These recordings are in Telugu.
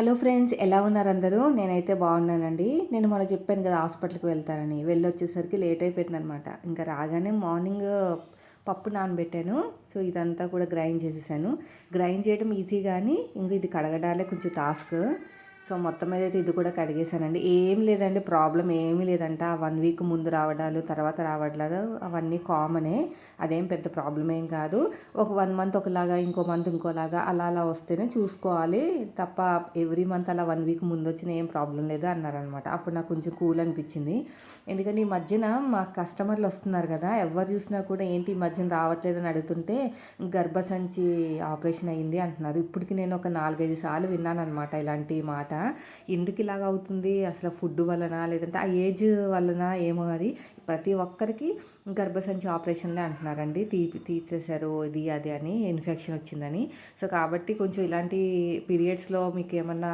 హలో ఫ్రెండ్స్ ఎలా ఉన్నారు అందరూ? నేనైతే బాగున్నానండి. నేను మొన్న చెప్పాను కదా హాస్పిటల్కి వెళ్తానని. వెళ్ళి వచ్చేసరికి లేట్ అయిపోయింది అనమాట ఇంకా రాగానే మార్నింగ్ పప్పు నానబెట్టాను. సో ఇదంతా కూడా గ్రైండ్ చేసేసాను. గ్రైండ్ చేయడం ఈజీ కానీ ఇంక ఇది కడగడాలే కొంచెం టాస్క్. సో మొత్తం మీద అయితే ఇది కూడా కడిగేశానండి. ఏం లేదండి ప్రాబ్లం ఏమీ లేదంట. వన్ వీక్ ముందు రావడాలు తర్వాత రావడాలు అవన్నీ కామనే. అదేం పెద్ద ప్రాబ్లం ఏం కాదు. ఒక వన్ మంత్ ఒకలాగా ఇంకో మంత్ ఇంకోలాగా అలా అలా వస్తేనే చూసుకోవాలి. తప్ప ఎవ్రీ మంత్ అలా వన్ వీక్ ముందు వచ్చిన ఏం ప్రాబ్లం లేదు అన్నారనమాట. అప్పుడు నాకు కొంచెం కూల్ అనిపించింది. ఎందుకంటే ఈ మధ్యన మా కస్టమర్లు వస్తున్నారు కదా ఎవరు చూసినా కూడా ఏంటి ఈ మధ్యన రావట్లేదని అడుగుతుంటే గర్భసంచి ఆపరేషన్ అయ్యింది అంటున్నారు. ఇప్పటికి నేను ఒక నాలుగైదు సార్లు విన్నాను అనమాట ఇలాంటి మాట ఎందుకు ఇలాగ అవుతుంది? అసలు ఫుడ్ వలన లేదంటే ఆ ఏజ్ వలన ఏమో అది ప్రతి ఒక్కరికి గర్భసంచి ఆపరేషన్లే అంటున్నారండి. తీ తీసేశారు ఇది అది అని ఇన్ఫెక్షన్ వచ్చిందని. సో కాబట్టి కొంచెం ఇలాంటి పీరియడ్స్లో మీకు ఏమన్నా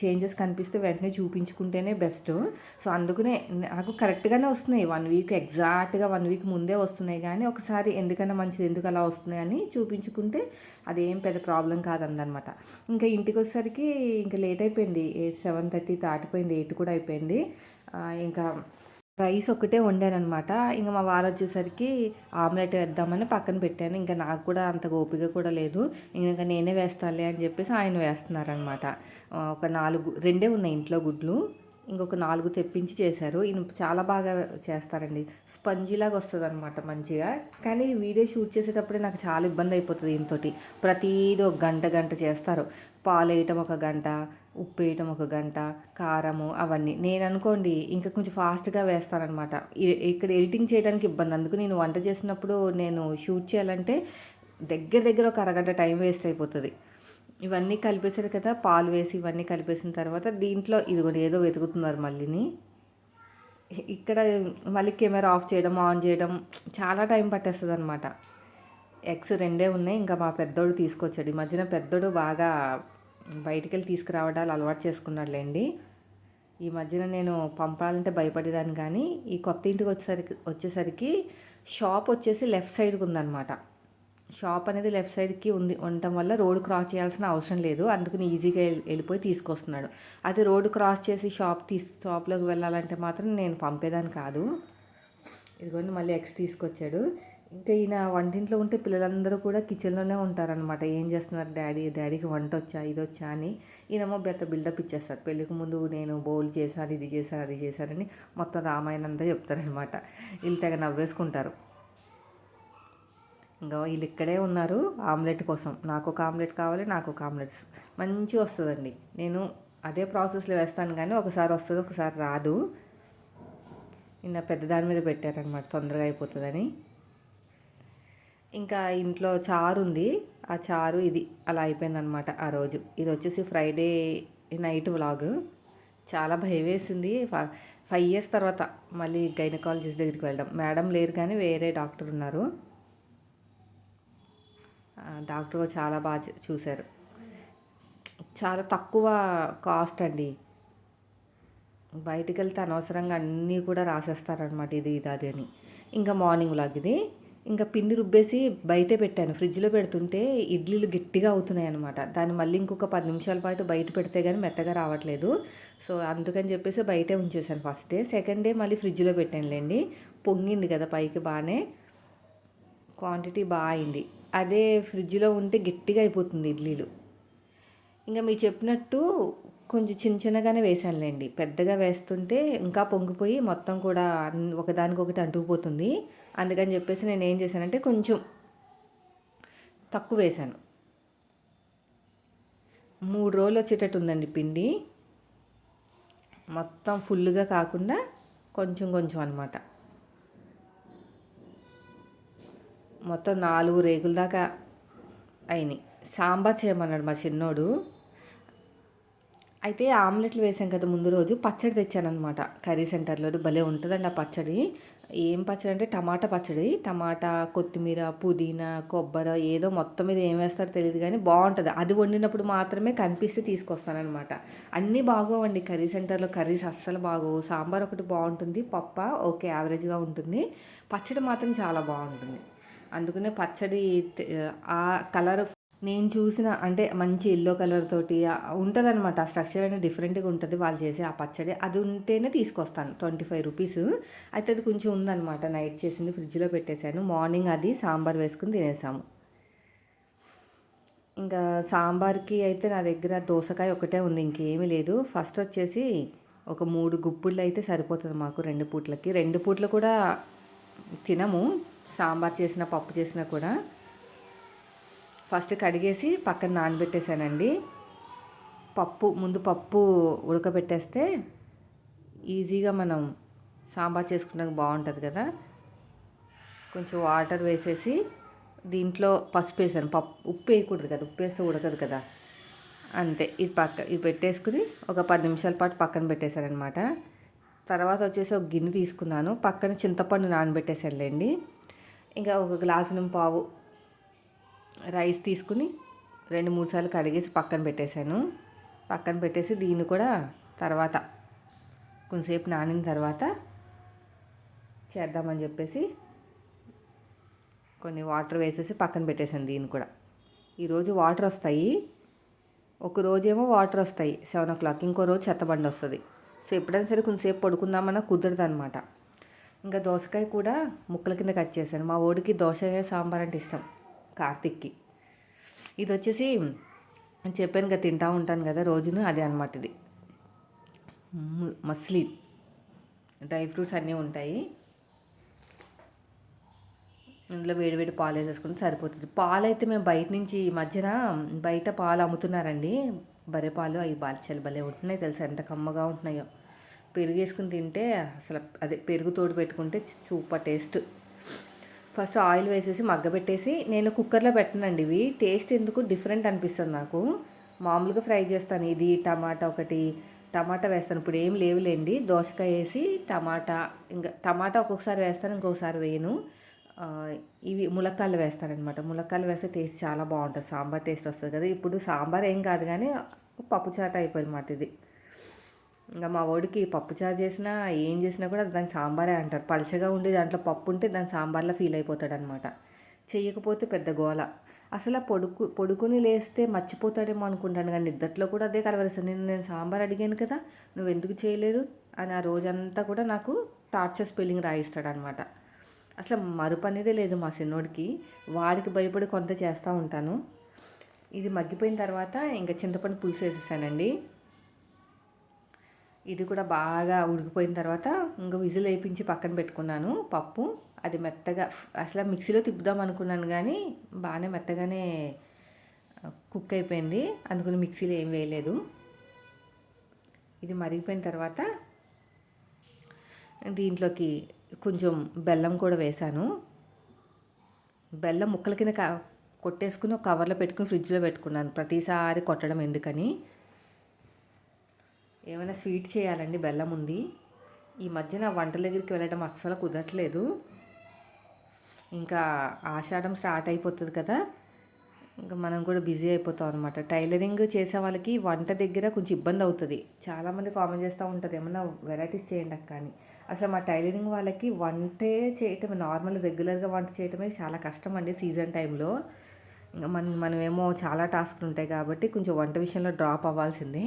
చేంజెస్ కనిపిస్తే వెంటనే చూపించుకుంటేనే బెస్ట్. సో అందుకనే నాకు కరెక్ట్గానే వస్తున్నాయి. వన్ వీక్ ఎగ్జాక్ట్గా వన్ వీక్ ముందే వస్తున్నాయి కానీ ఒకసారి ఎందుకన్నా మంచిది ఎందుకు అలా వస్తున్నాయి అని చూపించుకుంటే అదేం పెద్ద ప్రాబ్లం కాదందనమాట ఇంకా ఇంటికి వచ్చేసరికి ఇంకా లేట్ అయిపోయింది. అయిపోయింది. ఎయిట్ సెవెన్ థర్టీ దాటిపోయింది. ఎయిట్ కూడా అయిపోయింది. ఇంకా రైస్ ఒకటే వండానమాట ఇంకా మా వారు వచ్చేసరికి ఆమ్లెట్ వేద్దామని పక్కన పెట్టాను. ఇంకా నాకు కూడా అంత ఓపిక కూడా లేదు. ఇంకా నేనే వేస్తాలే అని చెప్పేసి ఆయన వేస్తున్నారనమాట ఒక నాలుగు రెండే ఉన్నాయి ఇంట్లో గుడ్లు. ఇంకొక నాలుగు తెప్పించి చేశారు. ఈయన చాలా బాగా చేస్తారండి. స్పంజీలాగా వస్తుంది అనమాట మంచిగా. కానీ వీడియో షూట్ చేసేటప్పుడే నాకు చాలా ఇబ్బంది అయిపోతుంది ఈయనతోటి. ప్రతిదీ ఒక గంట గంట చేస్తారు. పాలు వేయటం ఒక గంట ఉప్పు వేయటం ఒక గంట కారము అవన్నీ. నేను అనుకోండి ఇంకా కొంచెం ఫాస్ట్గా వేస్తానమాట ఇక్కడ ఎడిటింగ్ చేయడానికి ఇబ్బంది. అందుకు నేను వంట చేసినప్పుడు నేను షూట్ చేయాలంటే దగ్గర దగ్గర ఒక అరగంట టైం వేస్ట్ అయిపోతుంది. ఇవన్నీ కలిపేసారు కదా పాలు వేసి ఇవన్నీ కలిపేసిన తర్వాత దీంట్లో ఇదిగోండి ఏదో వెతుకుతున్నారు మళ్ళీని. ఇక్కడ మళ్ళీ కెమెరా ఆఫ్ చేయడం ఆన్ చేయడం చాలా టైం పట్టేస్తుంది అనమాట ఎగ్స్ రెండే ఉన్నాయి ఇంకా మా పెద్దోడు తీసుకొచ్చాడు. ఈ మధ్యన పెద్దోడు బాగా బయటికి వెళ్ళి తీసుకురావడాలు అలవాటు చేసుకున్నాడులేండి. ఈ మధ్యన నేను పంపాలంటే భయపడేదాన్ని కానీ ఈ కొత్త ఇంటికి వచ్చేసరికి వచ్చేసరికి షాప్ వచ్చేసి లెఫ్ట్ సైడ్కి ఉందన్నమాట. షాప్ అనేది లెఫ్ట్ సైడ్కి ఉంది ఉండటం వల్ల రోడ్ క్రాస్ చేయాల్సిన అవసరం లేదు. అందుకని ఈజీగా వెళ్ళిపోయి తీసుకొస్తున్నాడు. అది రోడ్డు క్రాస్ చేసి షాప్ తీసు షాప్లోకి వెళ్ళాలంటే మాత్రం నేను పంపేదాన్ని కాదు. ఇదిగోండి మళ్ళీ ఎక్స్ తీసుకొచ్చాడు. ఇంకా ఈయన వంటింట్లో ఉంటే పిల్లలందరూ కూడా కిచెన్లోనే ఉంటారనమాట ఏం చేస్తున్నారు డాడీ? డాడీకి వంట వచ్చా? ఇది వచ్చా? అని ఈయనమో బెత్త బిల్డప్ ఇచ్చేస్తారు. పెళ్ళికి ముందు నేను బౌల్ చేశాను ఇది చేశాను అది చేశానని మొత్తం రామాయణం అంతా చెప్తారనమాట వీళ్ళు తెగ నవ్వేసుకుంటారు. ఇంకా వీళ్ళు ఇక్కడే ఉన్నారు ఆమ్లెట్ కోసం. నాకు ఒక ఆమ్లెట్ కావాలి నాకు ఒక ఆమ్లెట్స్ మంచి వస్తుందండి. నేను అదే ప్రాసెస్లో వేస్తాను కానీ ఒకసారి వస్తుంది ఒకసారి రాదు. నిన్న పెద్ద దాని మీద పెట్టారనమాట తొందరగా అయిపోతుందని. ఇంకా ఇంట్లో చారు ఉంది. ఆ చారు ఇది అలా అయిపోయిందనమాట ఆ రోజు. ఇది వచ్చేసి ఫ్రైడే నైట్ వ్లాగ్. చాలా భయం వేసింది. ఫైవ్ ఇయర్స్ తర్వాత మళ్ళీ గైనకాలజిస్ట్ దగ్గరికి వెళ్ళడం. మేడం లేరు కానీ వేరే డాక్టర్ ఉన్నారు. డాక్టర్ చాలా బాగా చూశారు. చాలా తక్కువ కాస్ట్ అండి. బయటికి వెళ్తే అనవసరంగా అన్నీ కూడా రాసేస్తారనమాట ఇది ఇది అది అని. ఇంకా మార్నింగ్ లాగిది ఇంకా పిండి రుబ్బేసి బయటే పెట్టాను. ఫ్రిడ్జ్లో పెడుతుంటే ఇడ్లీలు గట్టిగా అవుతున్నాయి అనమాట దాన్ని మళ్ళీ ఇంకొక పది నిమిషాల పాటు బయట పెడితే కానీ మెత్తగా రావట్లేదు. సో అందుకని చెప్పేసి బయటే ఉంచేసాను ఫస్ట్ డే. సెకండ్ డే మళ్ళీ ఫ్రిడ్జ్లో పెట్టానులేండి. పొంగింది కదా పైకి బాగానే. క్వాంటిటీ బాగా అయింది. అదే ఫ్రిడ్జ్లో ఉంటే గట్టిగా అయిపోతుంది ఇడ్లీలు. ఇంకా మీరు చెప్పినట్టు కొంచెం చిన్న చిన్నగానే వేసానులేండి పెద్దగా వేస్తుంటే ఇంకా పొంగిపోయి మొత్తం కూడా ఒకదానికొకటి అంటుకుపోతుంది. అందుకని చెప్పేసి నేను ఏం చేశానంటే కొంచెం తక్కువ వేశాను. మూడు రోజులు వచ్చేటట్టు ఉందండి పిండి. మొత్తం ఫుల్గా కాకుండా కొంచెం కొంచెం అనమాట మొత్తం నాలుగు రేగుల దాకా అయినాయి. సాంబార్ చేయమన్నాడు మా చిన్నోడు. అయితే ఆమ్లెట్లు వేసాం కదా ముందు రోజు. పచ్చడి తెచ్చానమాట కర్రీ సెంటర్లో భలే ఉంటుందండి ఆ పచ్చడి. ఏం పచ్చడి అంటే టమాటా పచ్చడి. టమాటా కొత్తిమీర పుదీనా కొబ్బరి ఏదో మొత్తం మీద ఏం వేస్తారో తెలియదు కానీ బాగుంటుంది. అది వండినప్పుడు మాత్రమే కనిపిస్తే తీసుకొస్తానమాట అన్నీ బాగోవండి. కర్రీ సెంటర్లో కర్రీస్ అస్సలు బాగోవు. సాంబార్ ఒకటి బాగుంటుంది. పప్ప ఓకే యావరేజ్గా ఉంటుంది. పచ్చడి మాత్రం చాలా బాగుంటుంది. అందుకనే పచ్చడి ఆ కలర్ నేను చూసిన అంటే మంచి ఎల్లో కలర్ తోటి ఉంటుంది అనమాట ఆ స్ట్రక్చర్ అనేది డిఫరెంట్గా ఉంటుంది వాళ్ళు చేసే ఆ పచ్చడి. అది ఉంటేనే తీసుకొస్తాను. ట్వంటీ ఫైవ్ రూపీస్ అయితే అది కొంచెం ఉందనమాట నైట్ చేసింది ఫ్రిడ్జ్లో పెట్టేశాను. మార్నింగ్ అది సాంబార్ వేసుకుని తినేసాము. ఇంకా సాంబార్కి అయితే నా దగ్గర దోసకాయ ఒకటే ఉంది. ఇంకేమీ లేదు. ఫస్ట్ వచ్చేసి ఒక మూడు గుప్పుళ్ళు అయితే సరిపోతుంది మాకు రెండు పూట్లకి. రెండు పూట్లు కూడా తినము. సాంబార్ చేసిన పప్పు చేసినా కూడా ఫస్ట్ కడిగేసి పక్కన నానబెట్టేశానండి. పప్పు ముందు పప్పు ఉడకబెట్టేస్తే ఈజీగా మనం సాంబార్ చేసుకున్నాక బాగుంటుంది కదా. కొంచెం వాటర్ వేసేసి దీంట్లో పసుపు వేసాను. పప్పు ఉప్పు వేయకూడదు కదా ఉప్పు వేస్తే ఉడకదు కదా. అంతే ఇది పక్క ఇది పెట్టేసుకుని ఒక పది నిమిషాల పాటు పక్కన పెట్టేశారనమాట. తర్వాత వచ్చేసి ఒక గిన్నె తీసుకున్నాను. పక్కన చింతపండు నానబెట్టేసానులేండి ఇంకా ఒక గ్లాసు పావు రైస్ తీసుకుని రెండు మూడు సార్లు కడిగేసి పక్కన పెట్టేశాను. పక్కన పెట్టేసి దీన్ని కూడా తర్వాత కొంతసేపు నానిన తర్వాత చేద్దామని చెప్పేసి కొన్ని వాటర్ వేసేసి పక్కన పెట్టేశాను దీన్ని కూడా. ఈరోజు వాటర్ వస్తాయి. ఒక రోజేమో వాటర్ వస్తాయి సెవెన్ ఓ క్లాక్. ఇంకో రోజు చెత్తబండి వస్తుంది. సో ఎప్పుడైనా సరే కొంతసేపు పడుకుందామన్నా కుదరదు అనమాట ఇంకా దోసకాయ కూడా ముక్కల కింద కట్ చేశాను. మా ఓడికి దోసకాయ సాంబార్ అంటే ఇష్టం కార్తిక్కి. ఇది వచ్చేసి చెప్పాను కదా తింటూ ఉంటాను కదా రోజును అదే అనమాట ఇది. మస్లీ. డ్రై ఫ్రూట్స్ అన్నీ ఉంటాయి. ఇందులో వేడివేడి పాలు వేసేసుకుంటే సరిపోతుంది. పాలు అయితే మేము బయట నుంచి ఈ మధ్యన బయట పాలు అమ్ముతున్నారండి. బర్రె పాలు అవి బాల్చాలు భలే ఉంటున్నాయి తెలుసా ఎంత కమ్మగా ఉంటున్నాయో. పెరుగు వేసుకుని తింటే అసలు అదే పెరుగు తోడు పెట్టుకుంటే సూపర్ టేస్ట్. ఫస్ట్ ఆయిల్ వేసేసి మగ్గబెట్టేసి నేను కుక్కర్లో పెట్టనండి ఇవి. టేస్ట్ ఎందుకు డిఫరెంట్ అనిపిస్తుంది నాకు. మామూలుగా ఫ్రై చేస్తాను. ఇది టమాటా ఒకటి టమాటా వేస్తాను. ఇప్పుడు ఏం లేవులేండి. దోసకాయ వేసి టమాటా ఇంకా టమాటా ఒక్కొక్కసారి వేస్తాను ఇంకొకసారి వేయను. ఇవి ములక్కాయలు వేస్తానమాట ములక్కాయలు వేస్తే టేస్ట్ చాలా బాగుంటుంది. సాంబార్ టేస్ట్ వస్తుంది కదా. ఇప్పుడు సాంబార్ ఏం కాదు కానీ పప్పుచాట అయిపోయింది అయిపోయింది ఇది. ఇంకా మా వాడికి పప్పు చారు చేసినా ఏం చేసినా కూడా దాని సాంబారే అంటారు. పలచగా ఉండి దాంట్లో పప్పు ఉంటే దాని సాంబార్లో ఫీల్ అయిపోతాడనమాట. చేయకపోతే పెద్ద గోల. అసలు పొడుకు పొడుకుని లేస్తే మర్చిపోతాడేమో అనుకుంటాను కానీ నిద్దట్లో కూడా అదే కలవరిస్తాను నేను నేను సాంబార్ అడిగాను కదా నువ్వు ఎందుకు చేయలేదు? అని ఆ రోజంతా కూడా నాకు టార్చర్ స్పెల్లింగ్ రాయిస్తాడనమాట. అసలు మరుపు అనేదే లేదు మా చిన్నోడికి వాడికి భయపడి కొంత చేస్తూ ఉంటాను. ఇది మగ్గిపోయిన తర్వాత ఇంకా చింతపండు పులుసు వేసేసానండి. ఇది కూడా బాగా ఉడికిపోయిన తర్వాత ఇంకా విజిల్ వేయించి పక్కన పెట్టుకున్నాను పప్పు. అది మెత్తగా అసలు మిక్సీలో తిప్పుదాం అనుకున్నాను కానీ బాగానే మెత్తగానే కుక్ అయిపోయింది. అందుకని మిక్సీలో ఏం వేయలేదు. ఇది మరిగిపోయిన తర్వాత దీంట్లోకి కొంచెం బెల్లం కూడా వేశాను. బెల్లం ముక్కల కింద కొట్టేసుకుని ఒక కవర్లో పెట్టుకుని ఫ్రిడ్జ్లో పెట్టుకున్నాను. ప్రతిసారి కొట్టడం ఎందుకని? ఏమైనా స్వీట్ చేయాలండి? బెల్లం ఉంది. ఈ మధ్యన వంటల దగ్గరికి వెళ్ళడం అస్సలు కుదరట్లేదు. ఇంకా ఆషాఢం స్టార్ట్ అయిపోతుంది కదా. ఇంకా మనం కూడా బిజీ అయిపోతాం అనమాట టైలరింగ్ చేసే వాళ్ళకి వంట దగ్గర కొంచెం ఇబ్బంది అవుతుంది. చాలామంది కామెంట్ చేస్తూ ఉంటుంది ఏమన్నా వెరైటీస్ చేయండి కానీ అసలు మా టైలరింగ్ వాళ్ళకి వంటే చేయటం నార్మల్ రెగ్యులర్గా వంట చేయటమే చాలా కష్టం అండి సీజన్ టైంలో. ఇంకా మన మనమేమో చాలా టాస్క్లు ఉంటాయి కాబట్టి కొంచెం వంట విషయంలో డ్రాప్ అవ్వాల్సిందే.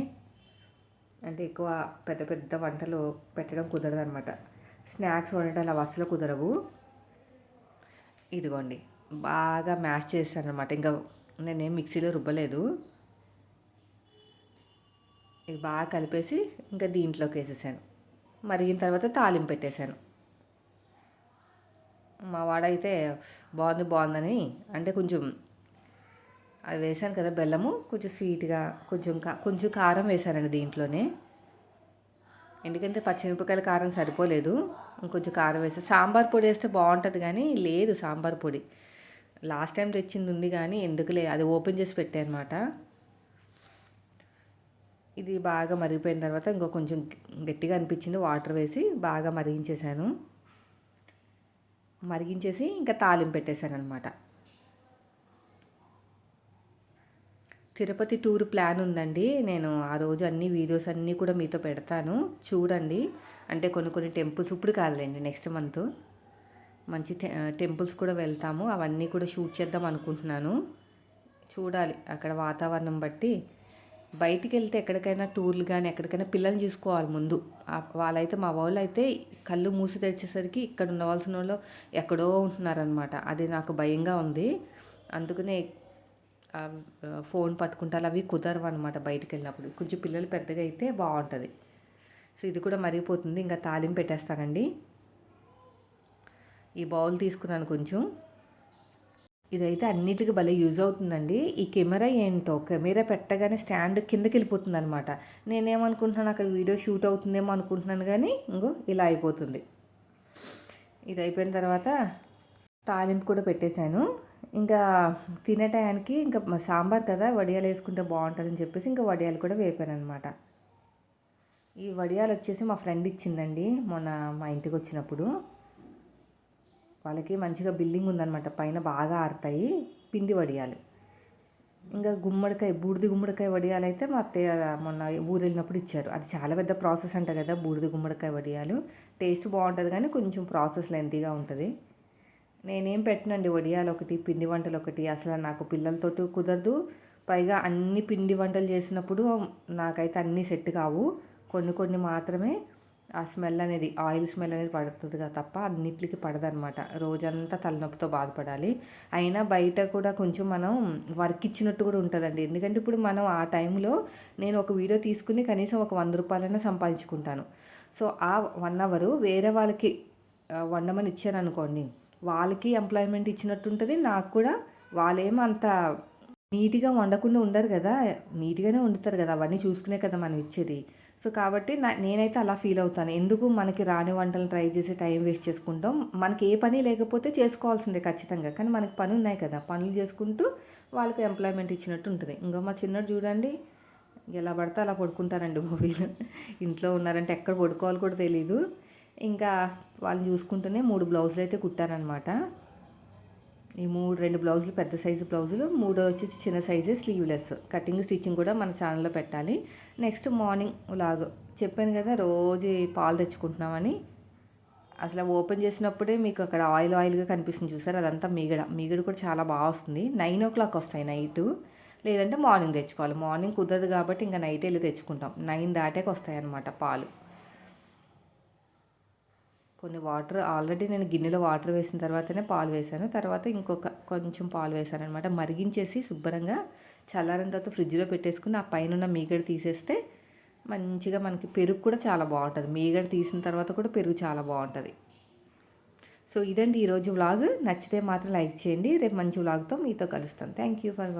అంటే ఎక్కువ పెద్ద పెద్ద వంటలు పెట్టడం కుదరదు అనమాట స్నాక్స్ వండటాలు అవి అసలు కుదరవు. ఇదిగోండి బాగా మ్యాష్ చేస్తాను అనమాట ఇంకా నేనేం మిక్సీలో రుబ్బలేదు. ఇది బాగా కలిపేసి ఇంకా దీంట్లోకి వేసేసాను. మరిగిన తర్వాత తాలింపు పెట్టేశాను. మా వాడైతే బాగుంది బాగుందని అంటే కొంచెం అది వేసాను కదా బెల్లము. కొంచెం స్వీట్గా కొంచెం కొంచెం కారం వేసానండి దీంట్లోనే. ఎందుకంటే పచ్చిమిరపకాయల కారం సరిపోలేదు. ఇంకొంచెం కారం వేస్తే సాంబార్ పొడి వేస్తే బాగుంటుంది కానీ లేదు సాంబార్ పొడి. లాస్ట్ టైం తెచ్చింది ఉంది కానీ ఎందుకులే అది ఓపెన్ చేసి పెట్టానమాట ఇది బాగా మరిగిపోయిన తర్వాత ఇంకో కొంచెం గట్టిగా అనిపించింది వాటర్ వేసి బాగా మరిగించేసాను మరిగించేసి ఇంకా తాలింపు పెట్టేశాను అనమాట తిరుపతి టూర్ ప్లాన్ ఉందండి. నేను ఆ రోజు అన్ని వీడియోస్ అన్నీ కూడా మీతో పెడతాను. చూడండి. అంటే కొన్ని కొన్ని టెంపుల్స్ ఇప్పుడు కాదులేండి నెక్స్ట్ మంత్. మంచి టెంపుల్స్ కూడా వెళ్తాము. అవన్నీ కూడా షూట్ చేద్దాం అనుకుంటున్నాను. చూడాలి అక్కడ వాతావరణం బట్టి. బయటికి వెళ్తే ఎక్కడికైనా టూర్లు కానీ ఎక్కడికైనా పిల్లల్ని చూసుకోవాలి ముందు. వాళ్ళైతే మా వాళ్ళు అయితే కళ్ళు మూసి తెచ్చేసరికి ఇక్కడ ఉండవలసిన వాళ్ళు ఎక్కడో ఉంటున్నారనమాట అది నాకు భయంగా ఉంది. అందుకనే ఫోన్ పట్టుకుంటారు అవి కుదరవు అనమాట బయటికి వెళ్ళినప్పుడు కొంచెం పిల్లలు పెద్దగా అయితే బాగుంటుంది. సో ఇది కూడా మరిగిపోతుంది. ఇంకా తాలింపు పెట్టేస్తానండి. ఈ బౌల్ తీసుకున్నాను కొంచెం. ఇదైతే అన్నిటికీ భలే యూజ్ అవుతుందండి. ఈ కెమెరా ఏంటో కెమెరా పెట్టగానే స్టాండ్ కిందకి వెళ్ళిపోతుంది అనమాట నేనేమనుకుంటున్నాను అక్కడ వీడియో షూట్ అవుతుందేమో అనుకుంటున్నాను కానీ ఇంకో ఇలా అయిపోతుంది. ఇది అయిపోయిన తర్వాత తాలింపు కూడా పెట్టేశాను. ఇంకా తినే టయానికి ఇంకా సాంబార్ కదా వడియాలు వేసుకుంటే బాగుంటుందని చెప్పేసి ఇంకా వడియాలు కూడా వేపాను అనమాట ఈ వడియాలు వచ్చేసి మా ఫ్రెండ్ ఇచ్చిందండి మొన్న మా ఇంటికి వచ్చినప్పుడు. వాళ్ళకి మంచిగా బిల్డింగ్ ఉందన్నమాట పైన బాగా ఆరుతాయి పిండి వడియాలు. ఇంకా గుమ్మడికాయ బూడిది గుమ్మడికాయ వడియాలు అయితే మా అత్తయ్య మొన్న ఊరు వెళ్ళినప్పుడు ఇచ్చారు. అది చాలా పెద్ద ప్రాసెస్ అంట కదా బూడిది గుమ్మడికాయ వడియాలు. టేస్ట్ బాగుంటుంది కానీ కొంచెం ప్రాసెస్ లెంతీగా ఉంటుంది. నేనేం పెట్టనండి వడియాలు ఒకటి పిండి వంటలు ఒకటి అసలు నాకు పిల్లలతోటి కుదరదు. పైగా అన్ని పిండి వంటలు చేసినప్పుడు నాకైతే అన్నీ సెట్ కావు. కొన్ని కొన్ని మాత్రమే ఆ స్మెల్ అనేది ఆయిల్ స్మెల్ అనేది పడుతుంది తప్ప అన్నిటికి పడదనమాట. రోజంతా తలనొప్పితో బాధపడాలి. అయినా బయట కూడా కొంచెం మనం వర్క్ ఇచ్చినట్టు కూడా ఉంటుందండి. ఎందుకంటే ఇప్పుడు మనం ఆ టైంలో నేను ఒక వీడియో తీసుకుని కనీసం ఒక వంద రూపాయలైనా సంపాదించుకుంటాను. సో ఆ వన్ అవరు వేరే వాళ్ళకి వండమని ఇచ్చాను అనుకోండి వాళ్ళకి ఎంప్లాయ్మెంట్ ఇచ్చినట్టు ఉంటుంది నాకు కూడా వాళ్ళేమో అంత నీట్గా వండకుండా ఉండరు కదా నీట్గానే వండుతారు కదా అవన్నీ చూసుకునే కదా మనం ఇచ్చేది. సో కాబట్టి నా నేనైతే అలా ఫీల్ అవుతాను. ఎందుకు మనకి రాని వంటలు ట్రై చేసి టైం వేస్ట్ చేసుకుంటాం? మనకి ఏ పని లేకపోతే చేసుకోవాల్సిందే ఖచ్చితంగా. కానీ మనకి పని ఉన్నాయి కదా పనులు చేసుకుంటూ వాళ్ళకి ఎంప్లాయ్మెంట్ ఇచ్చినట్టు ఉంటుంది ఇంకా మా చిన్నడు చూడండి ఎలా పడితే అలా పడుకుంటారండి మూవీలు ఇంట్లో ఉన్నారంటే ఎక్కడ పడుకోవాలి కూడా తెలియదు ఇంకా వాళ్ళని చూసుకుంటూనే మూడు బ్లౌజులు అయితే కుట్టారనమాట ఈ మూడు రెండు బ్లౌజులు పెద్ద సైజు బ్లౌజులు మూడో వచ్చేసి చిన్న సైజు స్లీవ్లెస్ కటింగ్ స్టిచ్చింగ్ కూడా మన ఛానల్లో పెట్టాలి. Next morning vlog. చెప్పాను కదా రోజు పాలు తెచ్చుకుంటున్నామని. అసలు ఓపెన్ చేసినప్పుడే మీకు అక్కడ ఆయిల్ ఆయిల్గా కనిపిస్తుంది చూసారు? అదంతా మీగడ. మీగడ కూడా చాలా బాగా వస్తుంది. నైన్ ఓ క్లాక్ వస్తాయి నైట్ లేదంటే మార్నింగ్ తెచ్చుకోవాలి. మార్నింగ్ కుదరదు కాబట్టి ఇంకా నైట్ వెళ్ళి తెచ్చుకుంటాం. నైన్ దాటాక వస్తాయి అన్నమాట పాలు. కొన్ని వాటర్ ఆల్రెడీ నేను గిన్నెలో వాటర్ వేసిన తర్వాతనే పాలు వేసాను తర్వాత ఇంకొక కొంచెం పాలు వేసాను అనమాట మరిగించేసి శుభ్రంగా చల్లారిన తర్వాత ఫ్రిడ్జ్లో పెట్టేసుకుని ఆ పైన ఉన్న మీగడ తీసేస్తే మంచిగా మనకి పెరుగు కూడా చాలా బాగుంటుంది. మీగడ తీసిన తర్వాత కూడా పెరుగు చాలా బాగుంటుంది. సో ఇదండి ఈరోజు వ్లాగ్. నచ్చితే మాత్రం లైక్ చేయండి. రేపు మంచి వ్లాగ్తో మీతో కలుస్తాను థ్యాంక్ యూ ఫర్